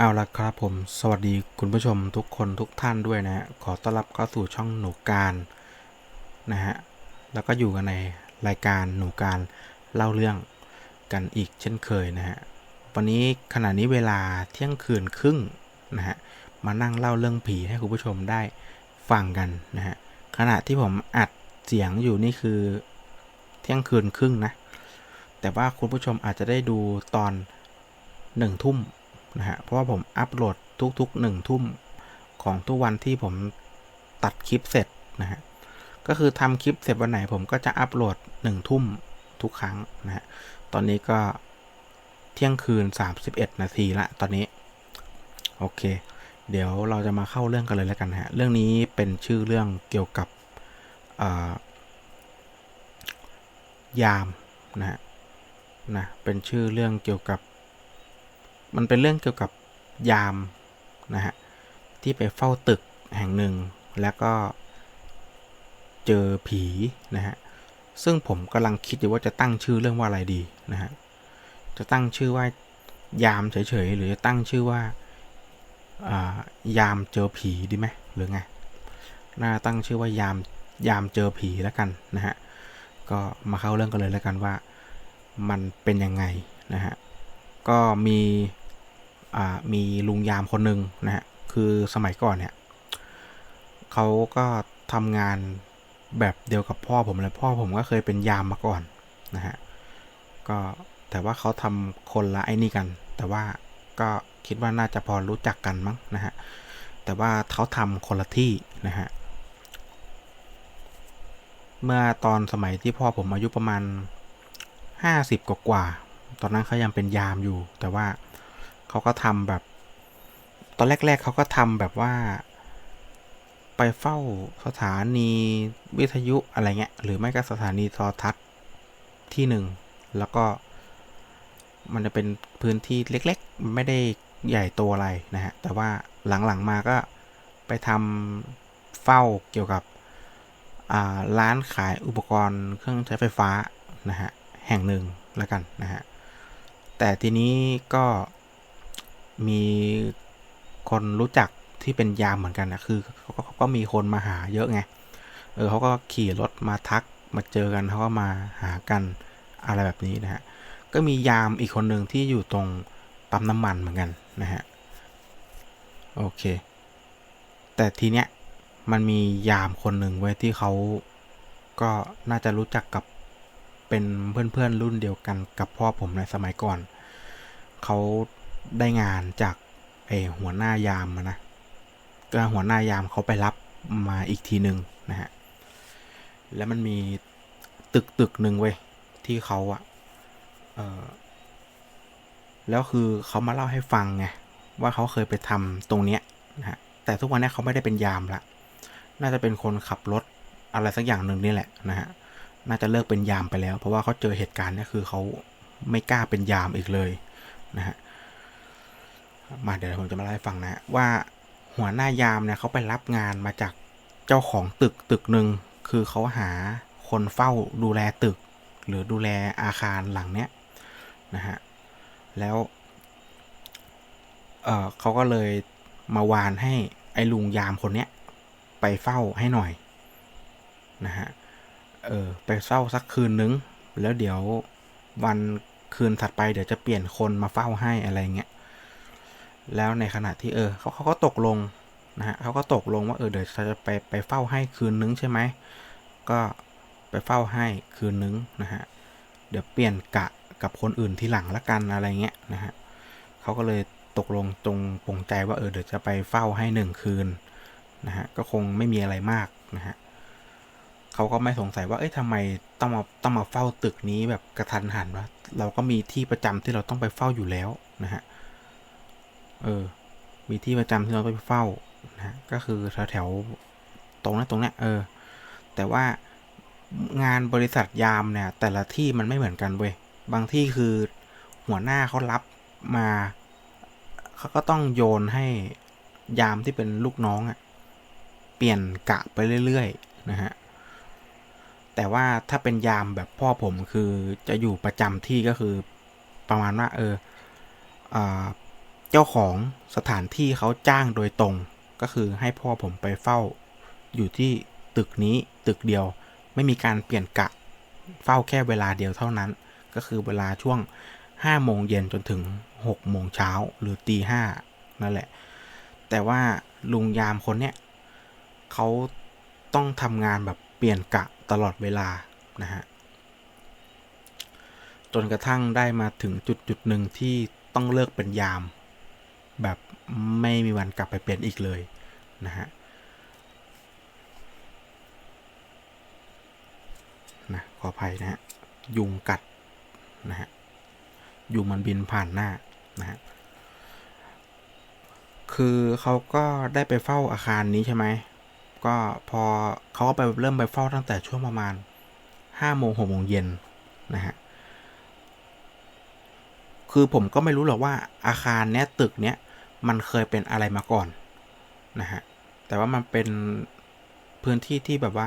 เอาละครับผม สวัสดีคุณผู้ชมทุกคนทุกท่านด้วยนะฮะ ขอต้อนรับเข้าสู่ช่องหนูการนะฮะ แล้วก็อยู่กันในรายการหนูการเล่าเรื่องกันอีกเช่นเคยนะฮะ วันนี้ขณะนี้เวลาเที่ยงคืนครึ่งนะฮะ มานั่งเล่าเรื่องผีให้คุณผู้ชมได้ฟังกันนะฮะ ขณะที่ผมอัดเสียงอยู่นี่คือเที่ยงคืนครึ่งนะ แต่ว่าคุณผู้ชมอาจจะได้ดูตอนหนึ่งทุ่ม นะฮะ เพราะว่าผมอัปโหลดทุกๆหนึ่งทุ่มของทุกวันที่ผมตัดคลิปเสร็จนะฮะ ก็คือทำคลิปเสร็จวันไหนผมก็จะอัปโหลดหนึ่งทุ่มทุกครั้งนะฮะ ตอนนี้ก็เที่ยงคืน 31 นาทีละตอนนี้ โอเค เดี๋ยวเราจะมาเข้าเรื่องกันเลยแล้วกันฮะ เรื่องนี้เป็นชื่อเรื่องเกี่ยวกับยามนะฮะนะ เป็นชื่อเรื่องเกี่ยวกับ มันเป็นเรื่องเกี่ยวกับยามนะฮะที่ไปเฝ้าตึกแห่งหนึ่ง แล้วก็เจอผีนะฮะซึ่งผมกำลังคิดอยู่ว่าจะตั้งชื่อเรื่องว่าอะไรดีนะฮะจะตั้งชื่อว่ายามเฉยๆหรือจะตั้งชื่อว่ายามเจอผีดีไหมหรือไงน่าตั้งชื่อว่ายามยามเจอผีแล้วกันนะฮะก็มาเข้าเรื่องกันเลยแล้วกันว่ามันเป็นยังไงนะฮะก็มี มีลุงยามคนหนึ่งนะฮะคือสมัยก่อนเนี่ยเขาก็ทำงานแบบเดียวกับพ่อผมเลยพ่อผมก็เคยเป็นยามมาก่อนนะฮะก็แต่ว่าเขาทำคนละไอ้นี่กัน แต่ว่าก็คิดว่าน่าจะพอรู้จักกันมั้งนะฮะแต่ว่าเขาทำคนละที่นะฮะเมื่อตอนสมัยที่พ่อผมอายุประมาณห้าสิบกว่า ตอนนั้นเขายังเป็นยามอยู่ แต่ว่า เขาก็ทำแบบ ตอนแรก ๆเขาก็ทำแบบว่า ไปเฝ้าสถานีวิทยุอะไรเงี้ย หรือไม่ก็สถานีโทรทัศน์ที่หนึ่ง แล้วก็มันจะเป็นพื้นที่เล็กๆ ไม่ได้ใหญ่โตอะไรนะฮะ แต่ว่าหลังๆมาก็ไปทำเฝ้าเกี่ยวกับร้านขายอุปกรณ์เครื่องใช้ไฟฟ้านะฮะ แห่งหนึ่งแล้วกันนะฮะ แต่ทีนี้ก็ มีคนรู้จักที่เป็นยามเหมือนกันนะคือเขาก็ก็มีคนมาหาเยอะไง เออเขาก็ขี่รถมาทักมาเจอกันเขาก็มาหากันอะไรแบบนี้นะฮะ ก็มียามอีกคนหนึ่งที่อยู่ตรงปั๊มน้ำมันเหมือนกันนะฮะ โอเค แต่ทีเนี้ยมันมียามคนหนึ่งไว้ที่เขาก็น่าจะรู้จักกับเป็นเพื่อนๆรุ่นเดียวกันกับพ่อผมในสมัยก่อน เขา ได้งานจากไอหัวหน้ายามนะก็หัวหน้ายามเขาไปรับมาอีกทีหนึ่งนะฮะแล้วมันมีตึกตึกหนึ่งเว้ยที่เขาอะเออแล้วคือเขามาเล่าให้ฟังไงว่าเขาเคยไปทำตรงเนี้ยนะฮะแต่ทุกวันนี้เขาไม่ได้เป็นยามละน่าจะเป็นคนขับรถอะไรสักอย่างหนึ่งนี่แหละนะฮะน่าจะเลิกเป็นยามไปแล้ว เพราะว่าเขาเจอเหตุการณ์นี้คือเขาไม่กล้าเป็นยามอีกเลยนะฮะ มาเดี๋ยวผมจะมาเล่าให้ฟังนะว่าหัวหน้ายามเนี่ยเขาไปรับงานมาจากเจ้าของตึกตึกหนึ่งคือเขาหาคนเฝ้าดูแลตึก หรือดูแลอาคารหลังเนี้ยนะฮะแล้วเออเขาก็เลยมาวานให้ไอ้ลุงยามคนเนี้ยไปเฝ้าให้หน่อยนะฮะเออไปเฝ้าสักคืนนึง แล้วเดี๋ยววันคืนถัดไปเดี๋ยวจะเปลี่ยนคนมาเฝ้าให้อะไรเงี้ย แล้วในขณะที่เออเขาเขาก็ตกลงนะฮะเขาก็ตกลงว่าเออเดี๋ยวจะไปไปเฝ้าให้คืนนึงใช่ไหมก็ไปเฝ้าให้คืนนึงนะฮะเดี๋ยวเปลี่ยนกะกับคนอื่นที่หลังละกันอะไรเงี้ยนะฮะเขาก็เลยตกลงตรงปรงใจว่าเออเดี๋ยวจะไปเฝ้าให้หนึ่งคืนนะฮะก็คงไม่มีอะไรมากนะฮะเขาก็ไม่สงสัยว่าเอ้ยทำไมต้องมาต้องมาเฝ้าตึกนี้แบบกระทันหันวะเราก็มีที่ประจำที่เราต้องไปเฝ้าอยู่แล้วนะฮะเออ มีที่ประจำที่เราไปเฝ้านะก็คือแถวแถวตรงนั้นตรงนี้เออ แต่ว่างานบริษัทยามเนี่ย แต่ละที่มันไม่เหมือนกันเว้ยบางที่คือหัวหน้าเขารับมาเขาก็ต้องโยนให้ยามที่เป็นลูกน้องอะ่ะเปลี่ยนกะไปเรื่อยๆนะฮะแต่ว่าถ้าเป็นยามแบบพ่อผมคือจะอยู่ประจำที่ก็คือประมาณว่า เอออ เจ้าของสถานที่เขาจ้างโดยตรง ก็คือให้พ่อผมไปเฝ้า อยู่ที่ตึกนี้ตึกเดียว ไม่มีการเปลี่ยนกะ เฝ้าแค่เวลาเดียวเท่านั้น ก็คือเวลาช่วงห้าโมงเย็นจนถึงหกโมงเช้าหรือตีห้านั่นแหละ แต่ว่าลุงยามคนเนี้ยเขาต้องทำงานแบบเปลี่ยนกะตลอดเวลานะฮะจนกระทั่งได้มาถึงจุดจุดหนึ่งที่ต้องเลิกเป็นยาม แบบไม่มีวันกลับไปเป็นอีกเลยนะฮะนะขออภัยนะฮะยุงกัดนะฮะยุงมันบินผ่านหน้านะฮะคือเขาก็ได้ไปเฝ้าอาคารนี้ใช่ไหมก็พอเขาก็ไปเริ่มไปเฝ้าตั้งแต่ช่วงประมาณห้าโมงหกโมงเย็นนะฮะคือผมก็ไม่รู้หรอกว่าอาคารเนี้ยตึกเนี้ย มันเคยเป็นอะไรมาก่อนนะฮะ แต่ว่ามันเป็นพื้นที่ที่แบบว่า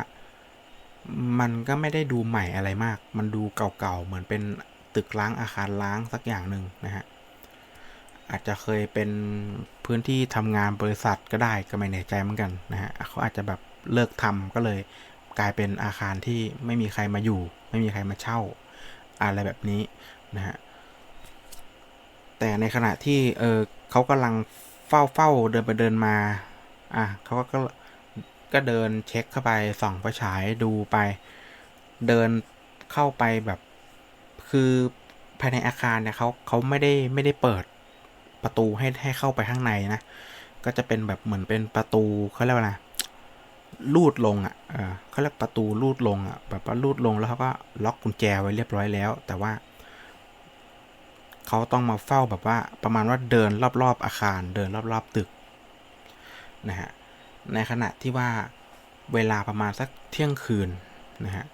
มันก็ไม่ได้ดูใหม่อะไรมาก มันดูเก่าๆ เหมือนเป็นตึกล้างอาคารล้างสักอย่างหนึ่งนะฮะ อาจจะเคยเป็นพื้นที่ทำงานบริษัทก็ได้ก็ไม่แน่ใจเหมือนกันนะฮะ เขาอาจจะแบบเลิกทำก็เลยกลายเป็นอาคารที่ไม่มีใครมาอยู่ ไม่มีใครมาเช่า อะไรแบบนี้นะฮะ แต่ในขณะที่เออเขากำลังเฝ้าเฝ้าเดินไปเดินมา อะเขาก็ก็เดินเช็คเข้าไปส่องไฟฉายดูไป เดินเข้าไปแบบ คือภายในอาคารเนี่ยเขาเขาไม่ได้ไม่ได้เปิดประตูให้ให้เข้าไปข้างในนะ ก็จะเป็นแบบเหมือนเป็นประตูเขาเรียกว่าอะไรลูดลงอะเออเขาเรียกประตูลูดลงอะ แบบว่าลูดลงแล้วเขาก็ล็อกกุญแจไว้เรียบร้อยแล้ว แต่ว่า เขาต้องมาเฝ้าแบบว่าประมาณว่าเดินรอบๆ อาคาร เดินรอบๆตึกนะฮะในขณะที่ว่าเวลาประมาณสักเที่ยงคืนนะฮะ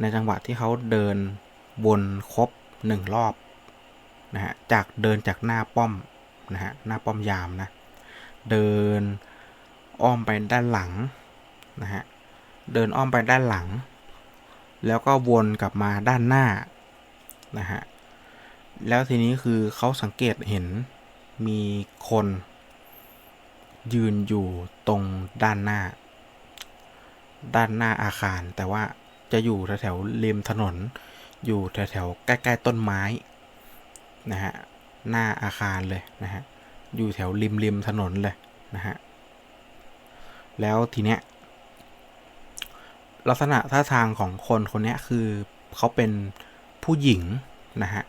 ในจังหวะที่เขาเดินวนครบหนึ่งรอบนะฮะจากเดินจากหน้าป้อมนะฮะหน้าป้อมยามนะเดินอ้อมไปด้านหลังนะฮะเดินอ้อมไปด้านหลัง แล้วก็วนกลับมาด้านหน้านะฮะ แล้วทีนี้คือเขาสังเกตเห็นมีคน ยืนอยู่ตรงด้านหน้า ด้านหน้าอาคาร แต่ว่าจะอยู่แถวๆริมถนน อยู่แถวๆใกล้ๆต้นไม้นะฮะหน้าอาคารเลยนะฮะอยู่แถวริมริมถนนเลยนะฮะแล้วทีเนี้ยลักษณะท่าทางของคนคนนี้คือเขาเป็นผู้หญิงนะฮะ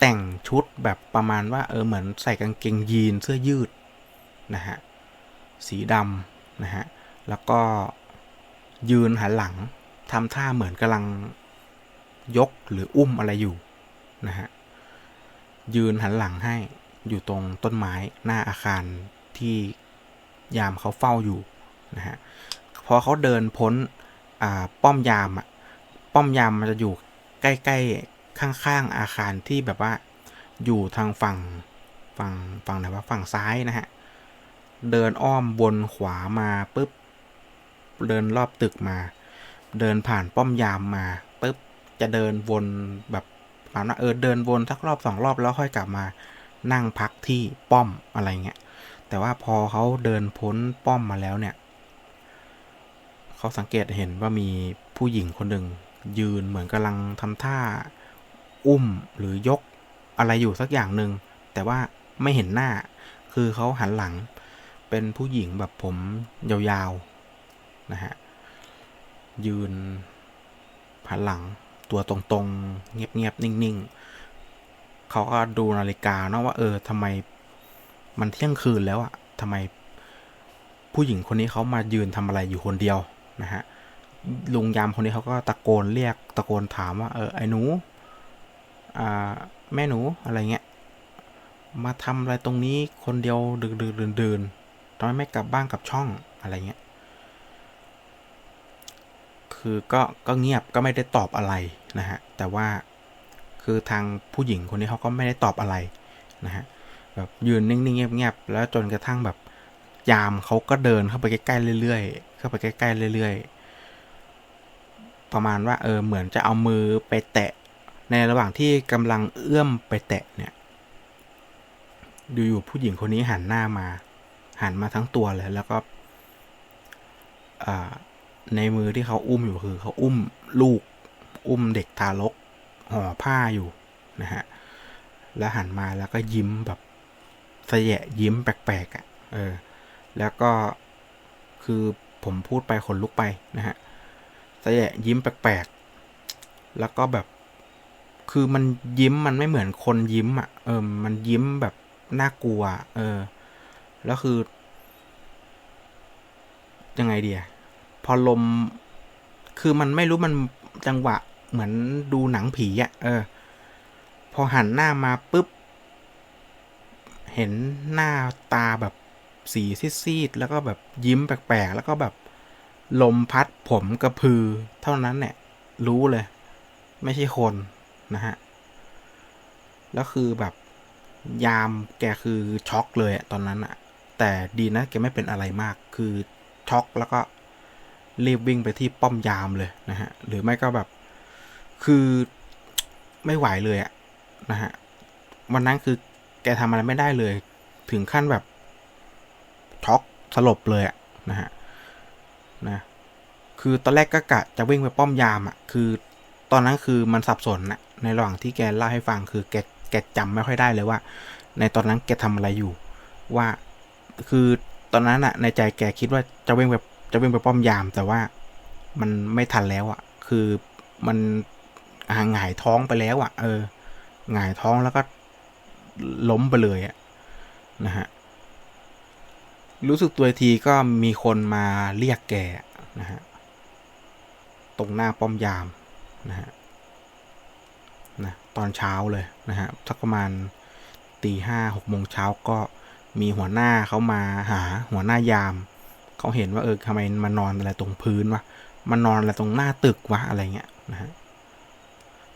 แต่งชุดแบบประมาณว่าเออเหมือนใส่กางเกงยีนเสื้อยืดนะฮะสีดำนะฮะแล้วก็ยืนหันหลังทำท่าเหมือนกำลังยกหรืออุ้มอะไรอยู่นะฮะยืนหันหลังให้อยู่ตรงต้นไม้หน้าอาคารที่ยามเขาเฝ้าอยู่นะฮะพอเขาเดินพ้นป้อมยามอะป้อมยามมันจะอยู่ใกล้ๆ ข้างๆอาคารที่แบบว่าอยู่ทางฝั่งฝั่งฝั่งไหนว่าฝั่งซ้ายนะฮะ เดินอ้อมบนขวามาปุ๊บ เดินรอบตึกมา เดินผ่านป้อมยามมาปุ๊บ จะเดินวนแบบประมาณว่าเออเดินวนสักรอบสองรอบแล้วค่อยกลับมา นั่งพักที่ป้อมอะไรเงี้ย แต่ว่าพอเขาเดินพ้นป้อมมาแล้วเนี่ย เขาสังเกตเห็นว่ามีผู้หญิงคนหนึ่งยืนเหมือนกำลังทำท่า อุ้มหรือยกอะไรอยู่สักอย่างหนึ่งแต่ว่าไม่เห็นหน้า คือเขาหันหลัง เป็นผู้หญิงแบบผมยาวๆนะฮะยืนหันหลังตัวตรงๆ เงียบๆ นิ่งๆ เขาก็ดูนาฬิกาเนาะว่า เออทำไมมันเที่ยงคืนแล้วอะทำไมผู้หญิงคนนี้เขามายืนทำอะไรอยู่คนเดียวนะฮะลุงยามคนนี้เขาก็ตะโกนเรียกตะโกนถามว่าเออไอ้หนู แม่หนูอะไรเงี้ย มาทำอะไรตรงนี้คนเดียวดึกดึกเดินๆทำไมไม่กลับบ้านกับช่องอะไรเงี้ย คือก็ก็เงียบก็ไม่ได้ตอบอะไรนะฮะ แต่ว่าคือทางผู้หญิงคนนี้เขาก็ไม่ได้ตอบอะไรนะฮะ แบบยืนนิ่งๆเงียบๆแล้วจนกระทั่งแบบยามเขาก็เดินเข้าไปใกล้ๆเรื่อยๆ เข้าไปใกล้ๆเรื่อยๆ ประมาณว่าเออเหมือนจะเอามือไปแตะ ในระหว่างที่กำลังเอื้อมไปแตะเนี่ยดูอยู่ผู้หญิงคนนี้หันหน้ามา หันมาทั้งตัวเลย แล้วก็ในมือที่เขาอุ้มอยู่คือ เขาอุ้มลูก อุ้มเด็กทารกห่อผ้าอยู่นะฮะแล้วหันมาแล้วก็ยิ้มแบบสแยะยิ้มแปลกๆอะ่ะเออ แล้วก็คือผมพูดไปขนลุกไปนะฮะสแยะยิ้มแปลกๆแล้วก็แบบ คือมันยิ้มมันไม่เหมือนคนยิ้มอะ่ะ เออ มันยิ้มแบบน่ากลัว เออ แล้วคือ ยังไงเดียพอลม คือมันไม่รู้มันจังหวะเหมือนดูหนังผีอะ่ะ เออ พอหันหน้ามาปุ๊บ เห็นหน้าตาแบบสีซีดๆแล้วก็แบบยิ้มแปลกๆ แล้วก็แบบ ลมพัดผมกระพือ เท่านั้นเนี่ยรู้เลย ไม่ใช่คน นะฮะ แล้วคือแบบยามแกคือช็อกเลยอะตอนนั้นอะแต่ดีนะแกไม่เป็นอะไรมาก คือช็อกแล้วก็รีบวิ่งไปที่ป้อมยามเลยนะฮะ หรือไม่ก็แบบ คือไม่ไหวเลยอะนะฮะ วันนั้นคือแกทำอะไรไม่ได้เลย ถึงขั้นแบบช็อกสลบเลยอะนะฮะ นะ คือตอนแรกก็กะจะวิ่งไปป้อมยามอะคือตอนนั้นคือมันสับสนนะ ในระหว่างที่แกเล่าให้ฟังคือแกแกจำไม่ค่อยได้เลยว่า ในตอนนั้นแกทำอะไรอยู่ ว่าคือตอนนั้นอะในใจแกคิดว่าจะวิ่งไปจะวิ่งไปป้อมยาม แต่ว่ามันไม่ทันแล้วอะคือมันหงายท้องไปแล้วอะเออหงายท้องแล้วก็ล้มไปเลยอะนะฮะรู้สึกตัวทีก็มีคนมาเรียกแกนะฮะตรงหน้าป้อมยามนะฮะ นะตอนเช้าเลยนะฮะสักประมาณตีห้าหกโมงเช้าก็มีหัวหน้าเขามาหาหัวหน้ายาม เขาเห็นว่าเออทำไมมานอนอะไรตรงพื้นวะมานอนอะไรตรงหน้าตึกวะอะไรเงี้ยนะฮะ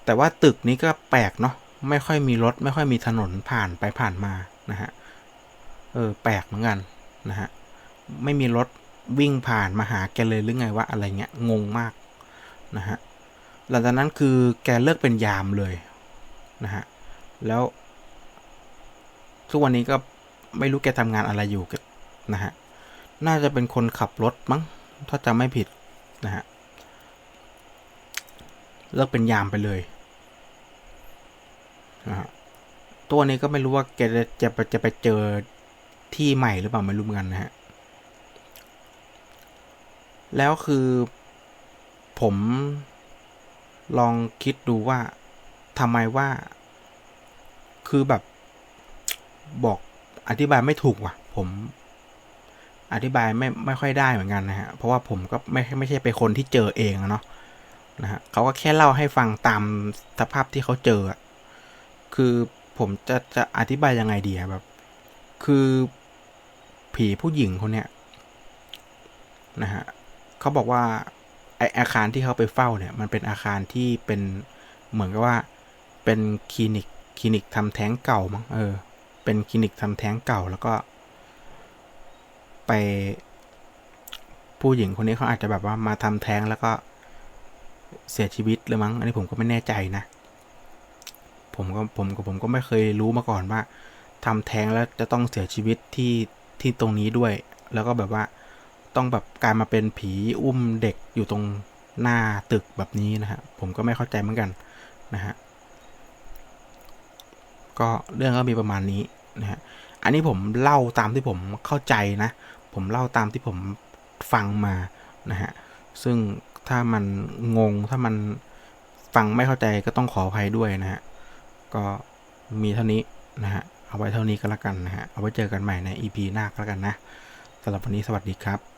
แต่ว่าตึกนี้ก็แปลกเนาะไม่ค่อยมีรถ ไม่ค่อยมีถนนผ่านไปผ่านมานะฮะเออแปลกเหมือนกันนะฮะไม่มีรถวิ่งผ่านมาหาแกเลยหรือไงวะอะไรเงี้ยงงมากนะฮะ หลังจากนั้นคือแกเลิกเป็นยามเลยนะฮะแล้ว ทุกวันนี้ก็ไม่รู้แกทำงานอะไรอยู่นะฮะน่าจะเป็นคนขับรถมั้ง ถ้าจำไม่ผิดนะฮะเลิกเป็นยามไปเลยนะฮะตัวนี้ก็ไม่รู้ว่าแกจะจะไปจะไปเจอที่ใหม่หรือเปล่าไม่รู้เหมือนกันนะฮะแล้วคือผม ลองคิดดูว่าทำไมว่า คือแบบบอกอธิบายไม่ถูกว่ะ ผม อธิบายไม่ไม่ค่อยได้เหมือนกันนะฮะ เพราะว่าผมก็ไม่ไม่ใช่เป็นคนที่เจอเองเนาะนะฮะเขาก็แค่เล่าให้ฟังตามสภาพที่เขาเจอคือผมจะจะอธิบายยังไงดีแบบ คือผีผู้หญิงคนเนี้ยนะฮะเขาบอกว่า ไออาคารที่เขาไปเฝ้าเนี่ย มันเป็นอาคารที่เป็นเหมือนกับว่าเป็นคลินิกคลินิกทำแท้งเก่ามั้งเออ เป็นคลินิกทำแท้งเก่าแล้วก็ ไป ผู้หญิงคนนี้เขาอาจจะแบบว่ามาทำแท้งแล้วก็เสียชีวิตเลยมั้ง อันนี้ผมก็ไม่แน่ใจนะ ผมก็ผมก็ผมก็ไม่เคยรู้มาก่อนว่าทำแท้งแล้วจะต้องเสียชีวิตที่ที่ตรงนี้ด้วย แล้วก็แบบว่า ต้องแบบกลายมาเป็นผีอุ้มเด็กอยู่ตรงหน้าตึกแบบนี้นะฮะ ผมก็ไม่เข้าใจเหมือนกันนะฮะ ก็เรื่องก็มีประมาณนี้นะฮะ อันนี้ผมเล่าตามที่ผมเข้าใจนะ ผมเล่าตามที่ผมฟังมานะฮะ ซึ่งถ้ามันงงถ้ามันฟังไม่เข้าใจก็ต้องขออภัยด้วยนะฮะ ก็มีเท่านี้นะฮะ เอาไว้เท่านี้ก็แล้วกันนะฮะ เอาไว้เจอกันใหม่ใน EP หน้าก็แล้วกันนะสำหรับวันนี้สวัสดีครับ